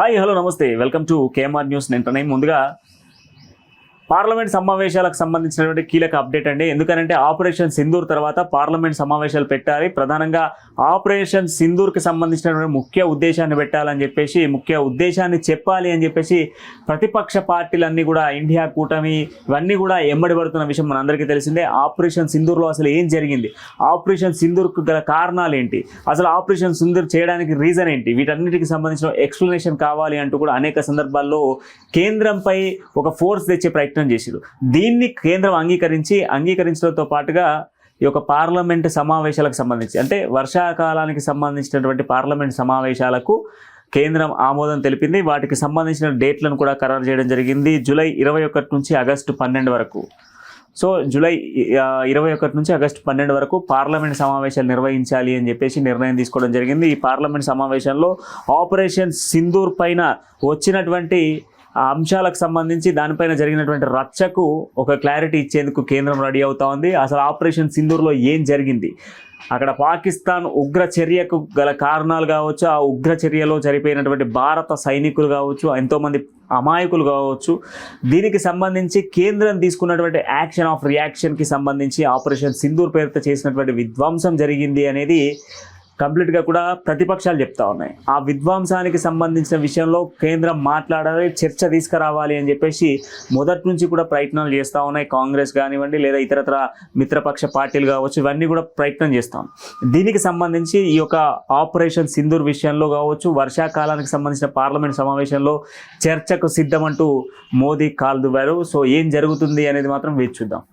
Hi hello నమస్తే. Welcome to KMR news. నేను ముందుగా పార్లమెంట్ సమావేశాలకు సంబంధించినటువంటి కీలక అప్డేట్ అండి. ఎందుకనంటే ఆపరేషన్ సింధూర్ తర్వాత పార్లమెంట్ సమావేశాలు పెట్టాలి. ప్రధానంగా ఆపరేషన్ సింధూర్కి సంబంధించినటువంటి ముఖ్య ఉద్దేశాన్ని పెట్టాలని చెప్పేసి ముఖ్య ఉద్దేశాన్ని చెప్పాలి అని చెప్పేసి ప్రతిపక్ష పార్టీలన్నీ కూడా ఇండియా కూటమి ఇవన్నీ కూడా ఎమ్మడి పడుతున్న విషయం మనందరికీ తెలిసిందే. ఆపరేషన్ సింధూర్లో అసలు ఏం జరిగింది? ఆపరేషన్ సింధూర్కు గల కారణాలు ఏంటి? అసలు ఆపరేషన్ సింధూర్ చేయడానికి రీజన్ ఏంటి? వీటన్నిటికి సంబంధించిన ఎక్స్ప్లెనేషన్ కావాలి అంటూ కూడా అనేక సందర్భాల్లో కేంద్రంపై ఒక ఫోర్స్ తెచ్చే ప్రయత్నం చేశారు దీన్ని కేంద్రం అంగీకరించి అంగీకరించడంతో పాటుగా ఈ యొక్క పార్లమెంట్ సమావేశాలకు సంబంధించి అంటే వర్షాకాలానికి సంబంధించినటువంటి పార్లమెంట్ సమావేశాలకు కేంద్రం ఆమోదం తెలిపింది. వాటికి సంబంధించిన డేట్లను కూడా ఖరారు చేయడం జరిగింది జూలై ఇరవై ఒకటి నుంచి ఆగస్టు పన్నెండు వరకు. సో జూలై ఇరవై ఒకటి నుంచి ఆగస్టు పన్నెండు వరకు పార్లమెంట్ సమావేశాలు నిర్వహించాలి అని చెప్పేసి నిర్ణయం తీసుకోవడం జరిగింది. ఈ పార్లమెంట్ సమావేశంలో ఆపరేషన్ సింధూర్ పైన వచ్చినటువంటి ఆ అంశాలకు సంబంధించి దానిపైన జరిగినటువంటి రచ్చకు ఒక క్లారిటీ ఇచ్చేందుకు కేంద్రం రెడీ అవుతా ఉంది. అసలు ఆపరేషన్ సింధూర్లో ఏం జరిగింది? అక్కడ పాకిస్తాన్ ఉగ్ర చర్యకు గల కారణాలు కావచ్చు ఆ ఉగ్ర చర్యలో చనిపోయినటువంటి భారత సైనికులు కావచ్చు ఎంతోమంది అమాయకులు కావచ్చు దీనికి సంబంధించి కేంద్రం తీసుకున్నటువంటి యాక్షన్ ఆఫ్ రియాక్షన్కి సంబంధించి ఆపరేషన్ సింధూర్ పేరుతో చేసినటువంటి విధ్వంసం జరిగింది అనేది కంప్లీట్గా కూడా ప్రతిపక్షాలు చెప్తా ఉన్నాయి. ఆ విధ్వంసానికి సంబంధించిన విషయంలో కేంద్రం మాట్లాడాలి చర్చ తీసుకురావాలి అని చెప్పేసి మొదటి నుంచి కూడా ప్రయత్నాలు చేస్తూ ఉన్నాయి. కాంగ్రెస్ కానివ్వండి లేదా ఇతరతర మిత్రపక్ష పార్టీలు కావచ్చు ఇవన్నీ కూడా ప్రయత్నం చేస్తాం దీనికి సంబంధించి ఈ యొక్క ఆపరేషన్ సింధూర్ విషయంలో కావచ్చు వర్షాకాలానికి సంబంధించిన పార్లమెంట్ సమావేశంలో చర్చకు సిద్ధమంటూ మోదీ కాలు దువ్వారు. సో ఏం జరుగుతుంది అనేది మాత్రం వేచి చూద్దాం.